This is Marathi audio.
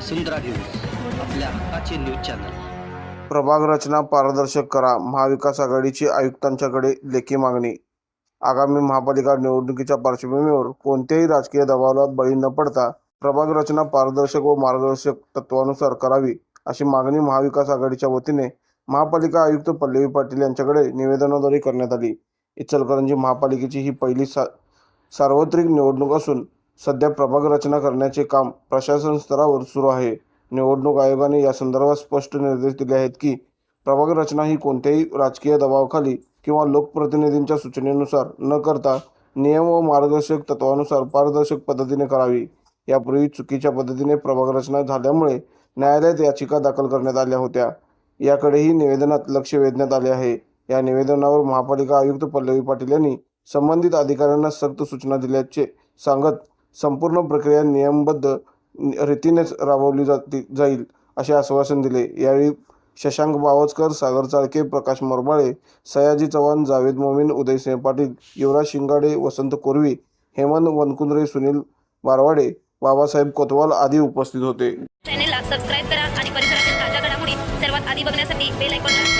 वसुंधरा न्यूज आपल्या हक्काचे न्यूज चॅनल. प्रभाग रचना पारदर्शक करा. महाविकास आघाडीची आयुक्तांच्याकडे लेखी मागणी. आगामी महापालिका निवडणुकीच्या पार्श्वभूमीवर कोणत्याही राजकीय दबावाला बळी न पडता प्रभाग रचना पारदर्शक व मार्गदर्शक तत्वानुसार करावी अशी मागणी महाविकास आघाडीच्या वतीने महापालिका आयुक्त पल्लवी पाटील यांच्याकडे निवेदनाद्वारे करण्यात आली. इचलकरंजी महापालिकेची ही पहिली सा सार्वत्रिक निवडणूक असून सध्या प्रभाग रचना करण्याचे काम प्रशासन स्तरावर सुरू आहे. निवडणूक आयोगाने या संदर्भात स्पष्ट निर्देश दिले आहेत की प्रभाग रचना ही कोणत्याही राजकीय दबावाखाली किंवा लोकप्रतिनिधींच्या सूचनेनुसार न करता नियम व मार्गदर्शक तत्वानुसार पारदर्शक पद्धतीने करावी. यापूर्वी चुकीच्या पद्धतीने प्रभाग रचना झाल्यामुळे न्यायालयात याचिका दाखल करण्यात आल्या होत्या. याकडेही निवेदनात लक्ष वेधण्यात आले आहे. या निवेदनावर महापालिका आयुक्त पल्लवी पाटील यांनी संबंधित अधिकाऱ्यांना सक्त सूचना दिल्याचे सांगत संपूर्ण प्रक्रिया नियमबद्ध रीतीनेच राबवली जाती जाईल असे आश्वासन दिले. यावेळी शशांक बावचकर सागर चाळके प्रकाश मोरबाळे सयाजी चव्हाण जावेद मोमीन उदयसिंह पाटील युवराज शिंगाडे वसंत कोरवी हेमंत वनकुंद्रे सुनील बारवाडे बाबासाहेब कोतवाल आदी उपस्थित होते. चॅनेलला सबस्क्राईब करा आणि परिसरातील ताज्या घडामोडी सर्वात आधी बघण्यासाठी बेल आयकॉन करा